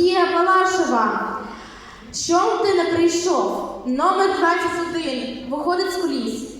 Анастасія Балашева. Чом ти не прийшов? Номер 21. Виходить з куліс.